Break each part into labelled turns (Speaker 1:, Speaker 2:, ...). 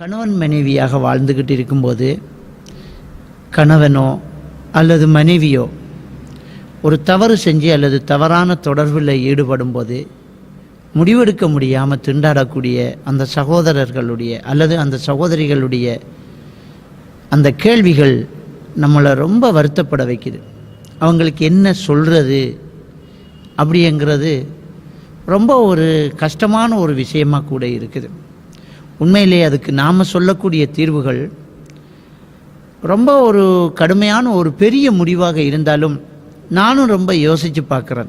Speaker 1: கணவன் மனைவியாக வாழ்ந்துக்கிட்டு இருக்கும்போது கணவனோ அல்லது மனைவியோ ஒரு தவறு செஞ்சு அல்லது தவறான தொடர்பில் ஈடுபடும் போது முடிவெடுக்க முடியாமல் திண்டாடக்கூடிய அந்த சகோதரர்களுடைய அல்லது அந்த சகோதரிகளுடைய அந்த கேள்விகள் நம்மளை ரொம்ப வருத்தப்பட வைக்குது. அவங்களுக்கு என்ன சொல்கிறது அப்படிங்கிறது ரொம்ப ஒரு கஷ்டமான ஒரு விஷயமாக கூட இருக்குது. உண்மையிலே அதுக்கு நாம் சொல்லக்கூடிய தீர்வுகள் ரொம்ப ஒரு கடுமையான ஒரு பெரிய முடிவாக இருந்தாலும் நானும் ரொம்ப யோசித்து பார்க்குறேன்.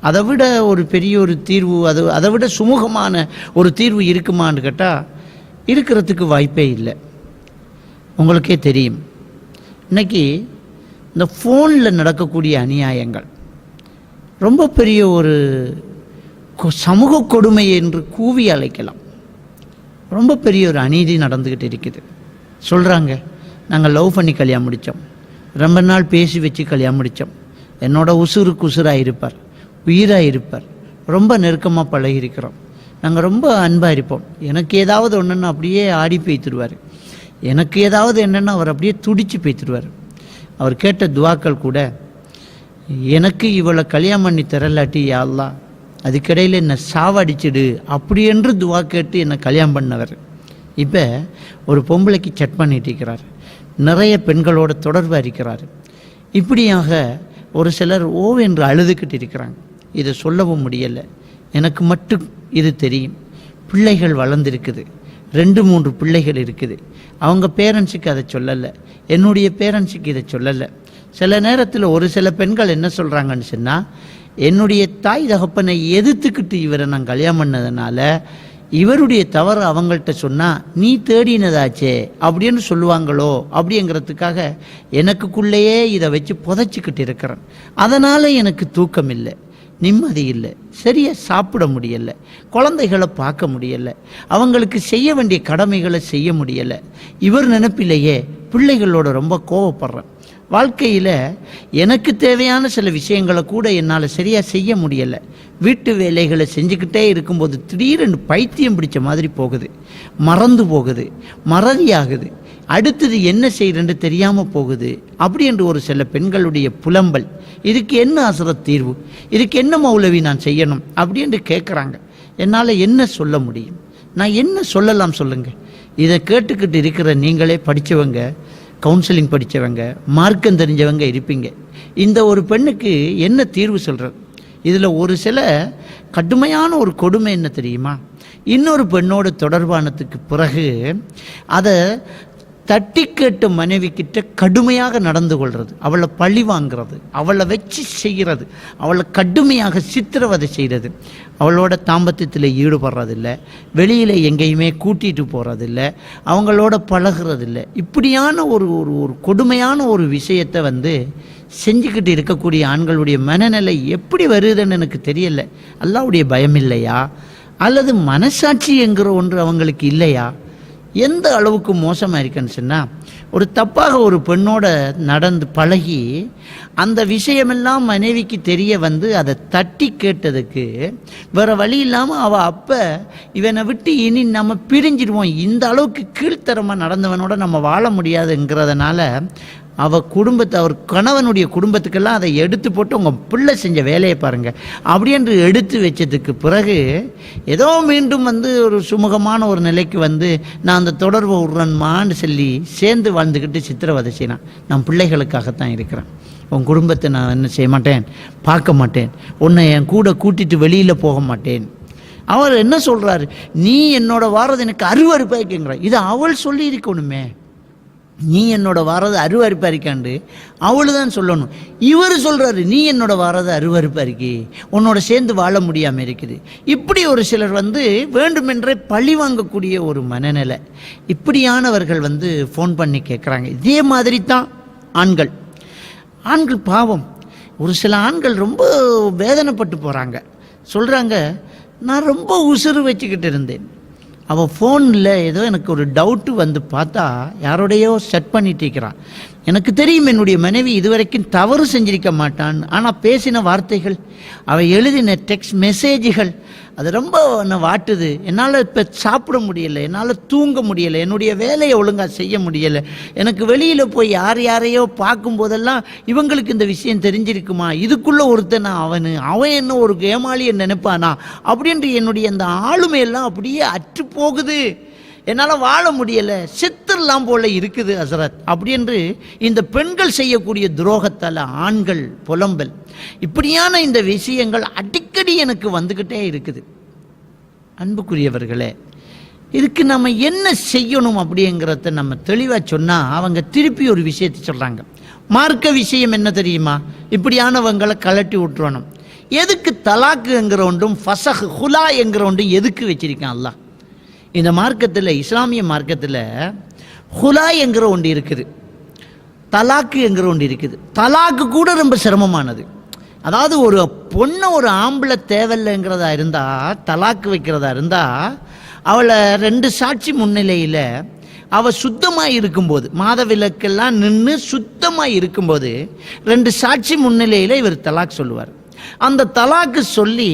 Speaker 1: அதை விட ஒரு பெரிய ஒரு தீர்வு அது அதை விட சுமூகமான ஒரு தீர்வு இருக்குமான்னு கேட்டால் இருக்கிறதுக்கு வாய்ப்பே இல்லை. உங்களுக்கே தெரியும். இன்றைக்கி இந்த ஃபோனில் நடக்கக்கூடிய அநியாயங்கள் ரொம்ப பெரிய ஒரு கொ- சமூக கொடுமை என்று கூவி அழைக்கலாம். ரொம்ப பெரிய ஒரு அநீதி நடந்துக்கிட்டு இருக்குது. சொல்கிறாங்க நாங்கள் லவ் பண்ணி கல்யாணம் முடித்தோம் ரொம்ப நாள் பேசி வச்சு கல்யாணம் முடித்தோம் என்னோட உசுருக்கு உசுராக இருப்பார் உயிராக இருப்பார். ரொம்ப நெருக்கமாக பழகியிருக்கிறோம். நாங்கள் ரொம்ப அன்பாக இருப்போம். எனக்கு ஏதாவது ஒன்றுன்னு அப்படியே ஆடி பேய்த்துருவார். எனக்கு ஏதாவது என்னென்னா அவர் அப்படியே துடிச்சு பேய்த்துருவார். அவர் கேட்ட துவாக்கள் கூட எனக்கு இவளை கல்யாணம் பண்ணி தரலாட்டி யாழ்லாம் அதுக்கிடையில் என்னை சாவடிச்சிடு அப்படி என்று துவா கேட்டு என்னை கல்யாணம் பண்ணவர். இப்போ ஒரு பொம்பளைக்கு செட் பண்ணிட்டு இருக்கிறார். நிறைய பெண்களோட தொடர்பு இருக்கிறார் இப்படியாக ஒரு சிலர் ஓ என்று அழுதுகிட்டு இருக்கிறாங்க. இதை சொல்லவும் முடியலை. எனக்கு மட்டும் இது தெரியும். பிள்ளைகள் வளர்ந்துருக்குது. ரெண்டு மூன்று பிள்ளைகள் இருக்குது. அவங்க பேரண்ட்ஸுக்கு அதை சொல்லலை. என்னுடைய பேரண்ட்ஸுக்கு இதை சொல்லலை. சில நேரத்தில் ஒரு சில பெண்கள் என்ன சொல்கிறாங்கன்னு சொன்னால் என்னுடைய தாய் தகப்பனை எதிர்த்துக்கிட்டு இவரை நான் கல்யாணம் பண்ணதுனால இவருடைய தவறு அவங்கள்ட்ட சொன்னால் நீ தேடினதாச்சே அப்படின்னு சொல்லுவாங்களோ? அப்படிங்கிறதுக்காக எனக்குள்ளேயே இதை வச்சு புதைச்சிக்கிட்டு இருக்கிறேன். அதனால் எனக்கு தூக்கம் இல்லை நிம்மதி இல்லை சரியாக சாப்பிட முடியலை குழந்தைகளை பார்க்க முடியலை அவங்களுக்கு செய்ய வேண்டிய கடமைகளை செய்ய முடியலை. இவர் நினப்பிலேயே பிள்ளைகளோட ரொம்ப கோவப்படுறேன். வாழ்க்கையில் எனக்கு தேவையான சில விஷயங்களை கூட என்னால் சரியாக செய்ய முடியலை. வீட்டு வேலைகளை செஞ்சுக்கிட்டே இருக்கும்போது திடீரென்று பைத்தியம் பிடிச்ச மாதிரி போகுது. மறந்து போகுது. மறதியாகுது. அடுத்தது என்ன செய்கிறேன்னு தெரியாமல் போகுது. அப்படி என்று ஒரு சில பெண்களுடைய புலம்பல். இதுக்கு என்ன அசுர தீர்வு? இதுக்கு என்ன மௌலவி நான் செய்யணும்? அப்படி என்று கேட்குறாங்க என்னால் என்ன சொல்ல முடியும்? நான் என்ன சொல்லலாம் சொல்லுங்கள் இதை கேட்டுக்கிட்டு இருக்கிற நீங்களே படித்தவங்க கவுன்சிலிங் படித்தவங்க மார்க்கம் தெரிஞ்சவங்க இருப்பீங்க. இந்த ஒரு பெண்ணுக்கு என்ன தீர்வு சொல்கிறது இதில் ஒரு சில கடுமையான ஒரு கொடுமை என்ன தெரியுமா? இன்னொரு பெண்ணோட தொடர்பானதுக்கு பிறகு அதை தட்டி கேட்டு மனைவி கிட்ட கடுமையாக நடந்து கொள்வது அவளை பழி வாங்குறது. அவளை வச்சு செய்கிறது. அவளை கடுமையாக சித்திரவதை செய்கிறது. அவளோட தாம்பத்தியத்தில் ஈடுபடுறதில்ல. வெளியில் எங்கேயுமே கூட்டிகிட்டு போகிறதில்ல அவங்களோட பழகுறதில்ல. இப்படியான ஒரு ஒரு ஒரு கொடுமையான ஒரு விஷயத்தை வந்து செஞ்சுக்கிட்டு இருக்கக்கூடிய ஆண்களுடைய மனநிலை எப்படி வருதுன்னு எனக்கு தெரியல. அல்லாவுடைய பயம் இல்லையா? அல்லது மனசாட்சி என்கிற ஒன்று அவங்களுக்கு இல்லையா? எந்த அளவுக்கு மோசமாக இருக்குன்னு சொன்னால் ஒரு தப்பாக ஒரு பெண்ணோட நடந்து பழகி அந்த விஷயமெல்லாம் மனைவிக்கு தெரிய வந்து அதை தட்டி கேட்டதுக்கு வேறு வழி இல்லாமல் அவள் அப்போ இவனை விட்டு இனி நம்ம பிரிஞ்சிடுவோம். இந்த அளவுக்கு கீழ்த்தரமாக நடந்தவனோட நம்ம வாழ முடியாதுங்கிறதுனால அவள் குடும்பத்தை அவர் கணவனுடைய குடும்பத்துக்கெல்லாம் அதை எடுத்து போட்டு உங்கள் பிள்ளை செஞ்ச வேலையை பாருங்கள் அப்படி என்று எடுத்து வச்சதுக்கு பிறகு ஏதோ மீண்டும் வந்து ஒரு சுமூகமான ஒரு நிலைக்கு வந்து நான் அந்த தொடர்பை விட்றேன்மான்னு சொல்லி சேர்ந்து வாழ்ந்துக்கிட்டு சித்திரவதை செய்யலாம் நான் பிள்ளைகளுக்காகத்தான் இருக்கிறேன். உன் குடும்பத்தை நான் என்ன செய்ய மாட்டேன்? பார்க்க மாட்டேன். உன்னை என் கூட கூட்டிட்டு வெளியில் போக மாட்டேன். அவர் என்ன சொல்கிறாரு நீ என்னோட வாரது எனக்கு அருவருப்பாக கேட்குற இது அவள் சொல்லி இருக்கணுமே. நீ என்னோட வாரதை அருவறுப்பு அறிக்காண்டு அவளு தான் சொல்லணும். இவர் சொல்கிறாரு நீ என்னோட வாரதை அருவருப்பா அறிக்கை உன்னோட சேர்ந்து வாழ முடியாமல் இருக்குது. இப்படி ஒரு சிலர் வந்து வேண்டுமென்றே பழி வாங்கக்கூடிய ஒரு மனநிலை. இப்படியானவர்கள் வந்து ஃபோன் பண்ணி கேட்குறாங்க இதே மாதிரி தான் ஆண்கள். ஆண்கள் பாவம். ஒரு சில ஆண்கள் ரொம்ப வேதனைப்பட்டு போகிறாங்க சொல்கிறாங்க நான் ரொம்ப உசுறு வச்சுக்கிட்டு இருந்தேன். அவள் ஃபோனில் ஏதோ எனக்கு ஒரு டவுட்டு வந்து பார்த்தா யாரோடையோ செட் பண்ணிட்டு இருக்கிறான் எனக்கு தெரியும் என்னுடைய மனைவி இதுவரைக்கும் தவறு செஞ்சிருக்க மாட்டான். ஆனால் பேசின வார்த்தைகள் அவை எழுதின டெக்ஸ்ட் மெசேஜ்கள் அது ரொம்ப என்னை வாட்டுது. என்னால் இப்போ சாப்பிட முடியலை என்னால் தூங்க முடியலை என்னுடைய வேலையை ஒழுங்காக செய்ய முடியலை. எனக்கு வெளியில் போய் யார் யாரையோ பார்க்கும்போதெல்லாம் இவங்களுக்கு இந்த விஷயம் தெரிஞ்சிருக்குமா? இதுக்குள்ளே ஒருத்தனா அவனு? அவன் என்ன ஒரு ஏமாளியை நினைப்பானா? அப்படின்ற என்னுடைய அந்த ஆளுமையெல்லாம் அப்படியே அற்று போகுது என்னால் வாழ முடியலை. செத்துடலாம் போல இருக்குது ஹசரத். அப்படின்று இந்த பெண்கள் செய்யக்கூடிய துரோகத்தால் ஆண்கள் புலம்பல். இப்படியான இந்த விஷயங்கள் அடிக்கடி எனக்கு வந்துக்கிட்டே இருக்குது. அன்புக்குரியவர்களே இதுக்கு நம்ம என்ன செய்யணும் அப்படிங்கிறத நம்ம தெளிவாக சொன்னால் அவங்க திருப்பி ஒரு விஷயத்தை சொல்கிறாங்க மார்க்க விஷயம் என்ன தெரியுமா? இப்படியானவங்களை கலட்டி விட்டுறணும். எதுக்கு தலாக்குங்கிற ஒன்றும் ஃபசஹ் ஹுலா என்கிற ஒன்றும் எதுக்கு வச்சிருக்கான் அல்லாஹ்? இந்த மார்க்கத்தில் இஸ்லாமிய மார்க்கத்தில் ஹுலா என்கிற ஒன்று இருக்குது. தலாக்கு என்கிற ஒன்று இருக்குது. தலாக்கு கூட ரொம்ப சிரமமானது. அதாவது ஒரு பொண்ணை ஒரு ஆம்பளை தேவையில்லைங்கிறதா இருந்தால் தலாக்கு வைக்கிறதா இருந்தால் அவளை ரெண்டு சாட்சி முன்னிலையில் அவள் சுத்தமாக இருக்கும்போது மாதவிலக்கெல்லாம் நின்று சுத்தமாக இருக்கும்போது ரெண்டு சாட்சி முன்னிலையில் இவர் தலாக் சொல்லுவார். அந்த தலாக்கு சொல்லி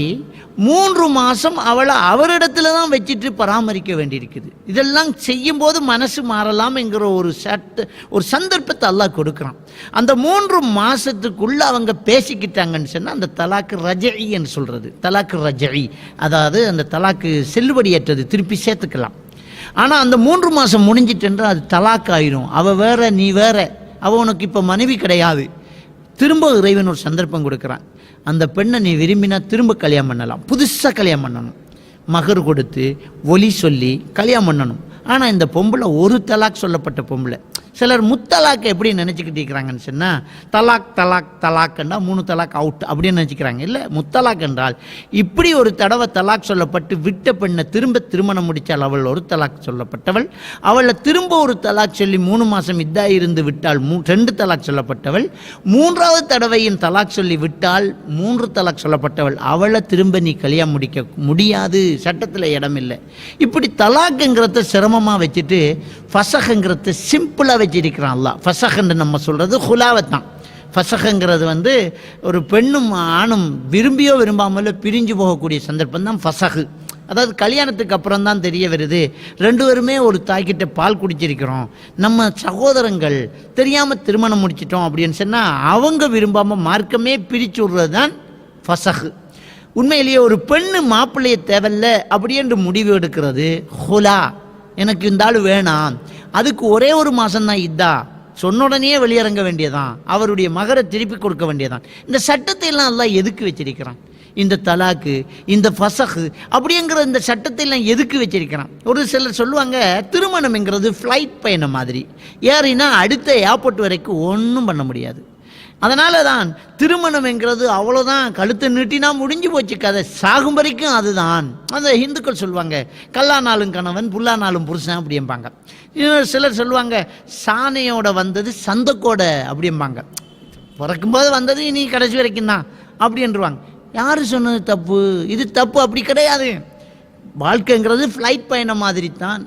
Speaker 1: மூன்று மாதம் அவளை அவரிடத்துல தான் வச்சுட்டு பராமரிக்க வேண்டியிருக்குது. இதெல்லாம் செய்யும்போது மனசு மாறலாம் என்கிற ஒரு சட்ட ஒரு சந்தர்ப்பத்தை அல்லாஹ் கொடுக்குறான். அந்த மூன்று மாதத்துக்குள்ளே அவங்க பேசிக்கிட்டாங்கன்னு சொன்னால் அந்த தலாக்கு ரஜஇன்னு சொல்கிறது தலாக்கு ரஜஇ அதாவது அந்த தலாக்கு செல்லுபடியற்றது. திருப்பி சேர்த்துக்கலாம். ஆனால் அந்த மூன்று மாதம் முடிஞ்சிட்டுன்றால் அது தலாக்கு ஆயிரும் அவள் வேற நீ வேற. அவள் உனக்கு இப்போ மனைவி கிடையாது. திரும்ப இறைவன் ஒரு சந்தர்ப்பம் கொடுக்குறான். அந்த பெண்ணை நீ விரும்பினா திரும்ப கல்யாணம் பண்ணலாம். புதுசாக கல்யாணம் பண்ணணும். மகர் கொடுத்து ஒலி சொல்லி கல்யாணம் பண்ணணும். ஆனால் இந்த பொம்பளை ஒரு தலாக் சொல்லப்பட்ட பொம்பளை. சிலர் முத்தலாக் எப்படி நினச்சிக்கிட்டு இருக்கிறாங்கன்னு சொன்னால் தலாக் தலாக் தலாக்னா மூணு தலாக் அவுட் அப்படின்னு நினச்சிக்கிறாங்க. இல்லை முத்தலாக் என்றால் இப்படி ஒரு தடவை தலாக் சொல்லப்பட்டு விட்ட பெண்ணை திரும்ப திருமணம் முடித்தால் அவள் ஒரு தலாக் சொல்லப்பட்டவள். அவளை திரும்ப ஒரு தலாக் சொல்லி மூணு மாதம் இதாக இருந்து விட்டால் மூ ரெண்டு தலாக் சொல்லப்பட்டவள். மூன்றாவது தடவையின் தலாக் சொல்லி விட்டால் மூன்று தலாக் சொல்லப்பட்டவள். அவளை திரும்ப நீ கல்யாணம் முடிக்க முடியாது. சட்டத்தில் இடம் இல்லை இப்படி தலாக்குங்கிறத சிரமமாக வச்சுட்டு ஃபசகங்கிறத சிம்பிளாக வச்சிருக்கிறான் அல்லா ஃபசகுன்னு நம்ம சொல்கிறது ஹுலாவை தான். ஃபசகுங்கிறது வந்து ஒரு பெண்ணும் ஆணும் விரும்பியோ விரும்பாமலோ பிரிஞ்சு போகக்கூடிய சந்தர்ப்பம் தான் ஃபசகு அதாவது கல்யாணத்துக்கு அப்புறம் தான் தெரிய வருது. ரெண்டு பேருமே ஒரு தாய்கிட்ட பால் குடிச்சிருக்கிறோம். நம்ம சகோதரங்கள் தெரியாமல் திருமணம் முடிச்சிட்டோம் அப்படின்னு சொன்னால் அவங்க விரும்பாமல் மார்க்கமே பிரித்து விடுறது தான் ஃபசகு உண்மையிலேயே ஒரு பெண்ணு மாப்பிள்ளையை தேவையில்ல அப்படின்ற முடிவு எடுக்கிறது ஹுலா. எனக்கு இந்த ஆள் வேணாம். அதுக்கு ஒரே ஒரு மாதம்தான் இதா. சொன்ன உடனே வெளியிறங்க வேண்டியதான் அவருடைய மகரை திருப்பி கொடுக்க வேண்டியதான் இந்த சட்டத்தை எல்லாம் எல்லாம் எதுக்கு வச்சிருக்கிறான்? இந்த தலாக்கு இந்த ஃபசகு அப்படிங்கிற இந்த சட்டத்தை எல்லாம் எதுக்கு வச்சிருக்கிறான்? ஒரு சிலர் சொல்லுவாங்க திருமணம்ங்கிறது ஃப்ளைட் பயணம் மாதிரி. ஏறினா அடுத்த ஏர்போர்ட் வரைக்கும் ஒன்றும் பண்ண முடியாது. அதனால தான் திருமணம்ங்கிறது அவ்வளோதான் கழுத்தை நீட்டினா முடிஞ்சு போச்சு கதை. சாகும் வரைக்கும் அதுதான். அந்த இந்துக்கள் சொல்லுவாங்க கல்லானாலும் கணவன் புல்லானாலும் புருஷன் அப்படிம்பாங்க. இன்னொரு சிலர் சொல்லுவாங்க சாணையோட வந்தது சந்தக்கோடை அப்படிம்பாங்க. பிறக்கும்போது வந்தது இனி கடைசி வரைக்கும் தான் அப்படின்றவாங்க. யார் சொன்னது தப்பு? இது தப்பு அப்படி கிடையாது. வாழ்க்கைங்கிறது ஃப்ளைட் பயணம் மாதிரி தான்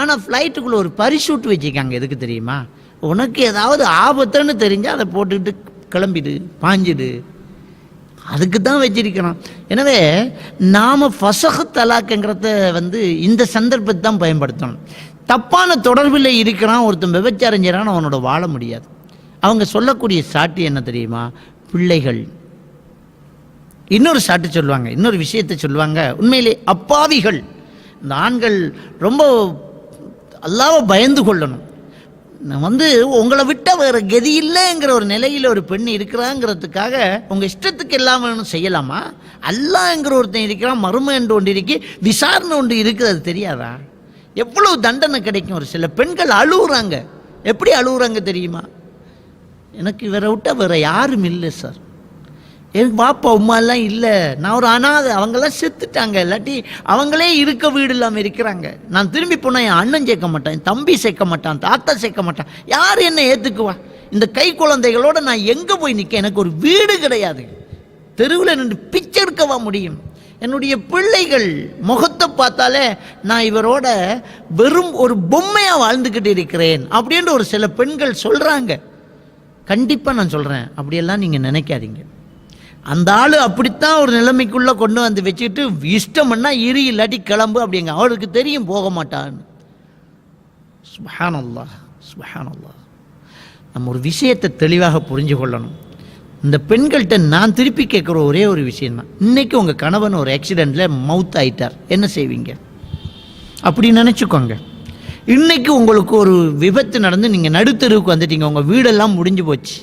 Speaker 1: ஆனால் ஃப்ளைட்டுக்குள்ளே ஒரு பரிசூட் வச்சுருக்காங்க எதுக்கு தெரியுமா? உனக்கு ஏதாவது ஆபத்துன்னு தெரிஞ்சால் அதை போட்டுக்கிட்டு கிளம்பிடு பாஞ்சிடு. அதுக்கு தான் வச்சிருக்கிறோம் எனவே நாம் ஃபசகு தலாக்குங்கிறத வந்து இந்த சந்தர்ப்பத்தை தான் பயன்படுத்தணும். தப்பான தொடர்பில் இருக்கிறான் ஒருத்தன் விபச்சாரம் செய்கிறான் அவனோட வாழ முடியாது. அவங்க சொல்லக்கூடிய சாட்டு என்ன தெரியுமா? பிள்ளைகள். இன்னொரு சாட்டு சொல்லுவாங்க இன்னொரு விஷயத்தை சொல்லுவாங்க. உண்மையிலே அப்பாவிகள். இந்த ஆண்கள் ரொம்ப அல்லாவை பயந்து கொள்ளணும். வந்து உங்களை விட்ட வேற கதி இல்லைங்கிற ஒரு நிலையில் ஒரு பெண் இருக்கிறாங்கிறதுக்காக உங்கள் இஷ்டத்துக்கு எல்லாம் வேணும் செய்யலாமா? அல்லாங்கிற ஒருத்தன் இருக்கிறான் மருமை என்று ஒன்று இருக்கு விசாரணை ஒன்று இருக்குது அது தெரியாதா? எவ்வளவு தண்டனை கிடைக்கும் ஒரு சில பெண்கள் அழுகுறாங்க எப்படி அழுகுறாங்க தெரியுமா? எனக்கு இவரை விட்டால் வேற யாரும் இல்லை சார். எனக்கு பாப்பா உமாலாம் எல்லாம் இல்லை. நான் ஒரு அனாதை அவங்கெல்லாம் செத்துட்டாங்க. இல்லாட்டி அவங்களே இருக்க வீடு இல்லாமல் இருக்கிறாங்க. நான் திரும்பி போனால் என் அண்ணன் சேர்க்க மாட்டான் என் தம்பி சேர்க்க மாட்டான் தாத்தா சேர்க்க மாட்டான். யார் என்னை ஏற்றுக்குவா இந்த கை குழந்தைகளோட நான் எங்கே போய் நிற்க எனக்கு ஒரு வீடு கிடையாது. தெருவில் நின்று பிச்சை எடுக்கவா முடியும்? என்னுடைய பிள்ளைகள் முகத்தை பார்த்தாலே நான் இவரோட வெறும் ஒரு பொம்மையாக வாழ்ந்துக்கிட்டு இருக்கிறேன் அப்படின்னு ஒரு சில பெண்கள் சொல்கிறாங்க கண்டிப்பாக நான் சொல்கிறேன் அப்படியெல்லாம் நீங்கள் நினைக்காதீங்க. அந்த ஆள் அப்படித்தான் ஒரு நிலைமைக்குள்ளே கொண்டு வந்து வச்சுக்கிட்டு இஷ்டம்னா இரு இல்லாட்டி கிளம்பு அப்படிங்க. அவளுக்கு தெரியும் போக மாட்டான்னு சுபஹானல்லா சுபஹானல்லா. நம்ம ஒரு விஷயத்தை தெளிவாக புரிஞ்சு கொள்ளணும். இந்த பெண்கள்கிட்ட நான் திருப்பி கேட்குற ஒரே ஒரு விஷயந்தான் இன்றைக்கி உங்கள் கணவன் ஒரு ஆக்சிடெண்ட்டில் மவுத் ஆயிட்டார். என்ன செய்வீங்க? அப்படி நினச்சிக்கோங்க. இன்றைக்கி உங்களுக்கு ஒரு விபத்து நடந்து நீங்கள் நடுத்தருவுக்கு வந்துட்டீங்க. உங்கள் வீடெல்லாம் முடிஞ்சு போச்சு.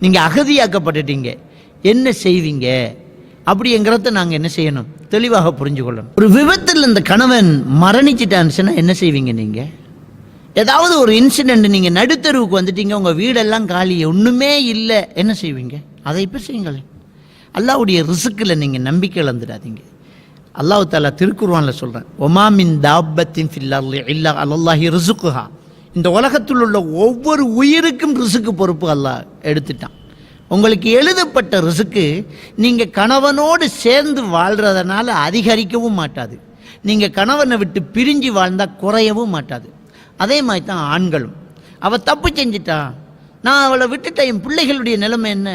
Speaker 1: நீங்கள் அகதியாக்கப்பட்டுட்டீங்க. என்ன செய்வீங்க? அப்படிங்கிறத நாங்கள் என்ன செய்யணும்? தெளிவாக புரிஞ்சு கொள்ளணும் ஒரு விபத்தில் இந்த கணவன் மரணிச்சிட்டான்னு என்ன செய்வீங்க நீங்கள் ஏதாவது ஒரு இன்சிடெண்ட் நீங்கள் நடுத்தருவுக்கு வந்துட்டீங்க உங்கள் வீடெல்லாம் காலி ஒன்றுமே இல்லை என்ன செய்வீங்க? அதை இப்போ செய்யுங்களேன். அல்லாவுடைய ரிசுக்கில் நீங்கள் நம்பிக்கை இழந்துடாதீங்க. அல்லாஹ் தாலா திருக்குருவானில் சொல்கிறேன் ஒமாமின் தாபத்தின் ஃபில்லர்லி இல்லா அல்லாஹி ரிசுக்குஹா. இந்த உலகத்தில் உள்ள ஒவ்வொரு உயிருக்கும் ரிசுக்கு பொறுப்பு அல்லாஹ் எடுத்துட்டான். உங்களுக்கு எழுதப்பட்ட ரிசுக்கு நீங்கள் கணவனோடு சேர்ந்து வாழ்கிறதுனால அதிகரிக்கவும் மாட்டாது. நீங்கள் கணவனை விட்டு பிரிஞ்சு வாழ்ந்தால் குறையவும் மாட்டாது. அதே மாதிரி தான் ஆண்களும். அவள் தப்பு செஞ்சிட்டா? நான் அவளை விட்டுட்டேன் என் பிள்ளைகளுடைய நிலைமை என்ன?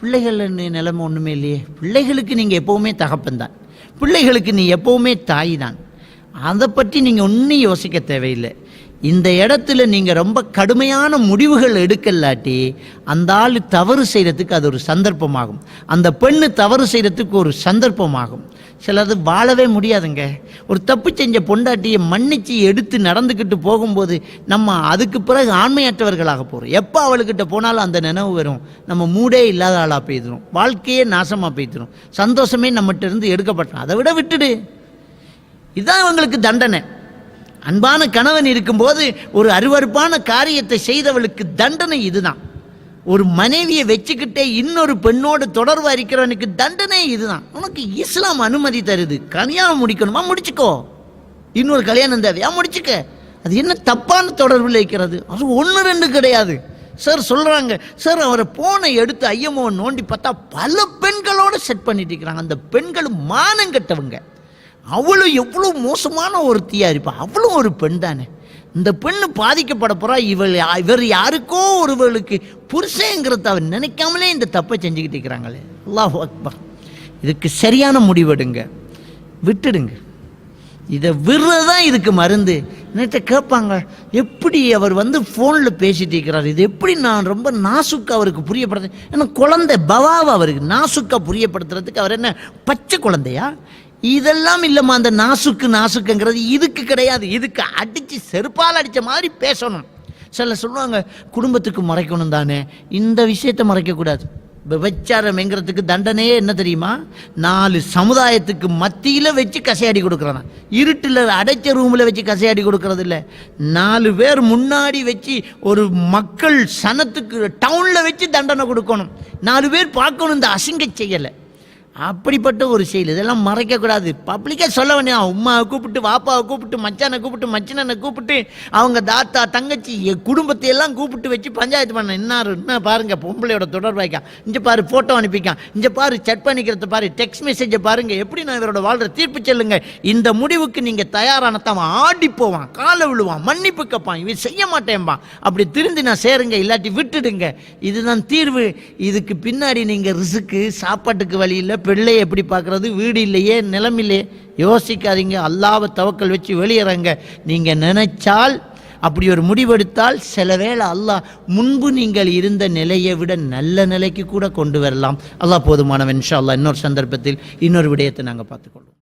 Speaker 1: பிள்ளைகளுடைய நிலைமை ஒன்றுமே இல்லையே. பிள்ளைகளுக்கு நீங்கள் எப்போவுமே தகப்பந்தான் பிள்ளைகளுக்கு நீ எப்போவுமே தாய் தான். அதை பற்றி நீங்கள் ஒன்றும் யோசிக்க தேவையில்லை. இந்த இடத்துல நீங்கள் ரொம்ப கடுமையான முடிவுகள் எடுக்கலாட்டி அந்த ஆள் தவறு செய்கிறதுக்கு அது ஒரு சந்தர்ப்பமாகும். அந்த பெண்ணு தவறு செய்கிறதுக்கு ஒரு சந்தர்ப்பமாகும். சிலது வாழவே முடியாதுங்க. ஒரு தப்பு செஞ்ச பொண்டாட்டியை மன்னிச்சு எடுத்து நடந்துக்கிட்டு போகும்போது நம்ம அதுக்கு பிறகு ஆண்மையற்றவர்களாக போகிறோம் எப்போ அவளுக்கிட்ட போனாலும் அந்த நினைவு வரும். நம்ம மூடே இல்லாத ஆளாக பெய்திரும் வாழ்க்கையே நாசமாக பெய்திரும் சந்தோஷமே நம்மகிட்ட இருந்து எடுக்கப்பட்டோம். அதை விட விட்டுடு. இதுதான் அவங்களுக்கு தண்டனை. அன்பான கணவன் இருக்கும்போது ஒரு அருவருப்பான காரியத்தை செய்தவளுக்கு தண்டனை இதுதான். ஒரு மனைவியை வச்சுக்கிட்டே இன்னொரு பெண்ணோடு தொடர்பு இருக்கிறவனுக்கு தண்டனை இதுதான். உனக்கு இஸ்லாம் அனுமதி தருது. கல்யாணம் முடிக்கணுமா? முடிச்சுக்கோ. இன்னொரு கல்யாணம் தேவையா? முடிச்சுக்க. அது என்ன தப்பான தொடர்பில் இருக்கிறது? அது ஒன்று ரெண்டு கிடையாது. சார் சொல்கிறாங்க சார் அவரை போனை எடுத்து ஐயமோ நோண்டி பார்த்தா பல பெண்களோடு செட் பண்ணிட்டு இருக்கிறாங்க. அந்த பெண்களும் மானம் கட்டவங்க. அவளும் எவ்வளோ மோசமான ஒருத்தியாக இருப்பாள் அவளும் ஒரு பெண் தானே. இந்த பெண்ணு பாதிக்கப்பட போகிறா இவள் இவர் யாருக்கோ ஒருவளுக்கு புருஷங்கிறத அவன் நினைக்காமலே இந்த தப்பை செஞ்சுக்கிட்டு இருக்கிறாங்களே. அல்லாஹ் இதுக்கு சரியான முடிவெடுங்க. விட்டுடுங்க. இதை விடுறதான் இதுக்கு மருந்து. நேற்று கேட்பாங்க எப்படி அவர் வந்து ஃபோனில் பேசிட்டு இருக்கிறார்? இது எப்படி நான் ரொம்ப நாசுக்கு அவருக்கு புரியப்படுறது ஏன்னா குழந்தை பவாவை அவருக்கு நாசுக்கா புரியப்படுத்துறதுக்கு அவர் என்ன பச்சை குழந்தையா? இதெல்லாம் இல்லைம்மா அந்த நாசுக்கு நாசுக்குங்கிறது இதுக்கு கிடையாது. இதுக்கு அடித்து செருப்பால் அடித்த மாதிரி பேசணும். சில சொல்லுவாங்க குடும்பத்துக்கு மறைக்கணும் தானே? இந்த விஷயத்தை மறைக்கக்கூடாது. விபச்சாரம்ங்கிறதுக்கு தண்டனையே என்ன தெரியுமா? நாலு சமுதாயத்துக்கு மத்தியில் வச்சு கசையாடி கொடுக்குறான் இருட்டில் அடைச்ச ரூமில் வச்சு கசையாடி கொடுக்கறது இல்லை நாலு பேர் முன்னாடி வச்சு ஒரு மக்கள் சனத்துக்கு டவுனில் வச்சு தண்டனை கொடுக்கணும். நாலு பேர் பார்க்கணும் இந்த அசிங்க செய்யலை அப்படிப்பட்ட ஒரு செயல். இதெல்லாம் மறைக்கக்கூடாது. பப்ளிக்காக சொல்ல வேண்டிய உமாவை கூப்பிட்டு வாப்பாவை கூப்பிட்டு மச்சானை கூப்பிட்டு மச்சினனை கூப்பிட்டு அவங்க தாத்தா தங்கச்சி குடும்பத்தை எல்லாம் கூப்பிட்டு வச்சு பஞ்சாயத்து பண்ண. என்ன என்ன பாருங்கள் பொம்பளையோட தொடர்பாய்க்கா இங்கே பாரு ஃபோட்டோ அனுப்பிக்கான் இங்கே பாரு செட் பண்ணிக்கிறத பாரு டெக்ஸ்ட் மெசேஜை பாருங்கள் எப்படி நான் இவரோட வாழ்கிற தீர்ப்பு செல்லுங்க. இந்த முடிவுக்கு நீங்கள் தயாரானத்தான் அவன் ஆடி போவான் காலை விழுவான் மன்னிப்பு கேட்பான் இவன் செய்ய மாட்டேன்பான் அப்படி திருந்தி நான் சேருங்க இல்லாட்டி விட்டுடுங்க. இதுதான் தீர்வு. இதுக்கு பின்னாடி நீங்கள் ரிசுக்கு சாப்பாட்டுக்கு வழி இல்லை பிள்ளையை எப்படி பார்க்குறது? வீடு இல்லையே நிலம் இல்லையே. யோசிக்காதீங்க. அல்லாவை தவக்கல் வச்சு வெளியேறங்க. நீங்கள் நினைச்சால் அப்படி ஒரு முடிவெடுத்தால் சில வேளை அல்லாஹ் முன்பு நீங்கள் இருந்த நிலையை விட நல்ல நிலைக்கு கூட கொண்டு வரலாம். அல்லாஹ் போதுமானவன் இன்ஷா அல்லா இன்னொரு சந்தர்ப்பத்தில் இன்னொரு விடயத்தை நாங்கள் பார்த்துக்கொள்வோம்.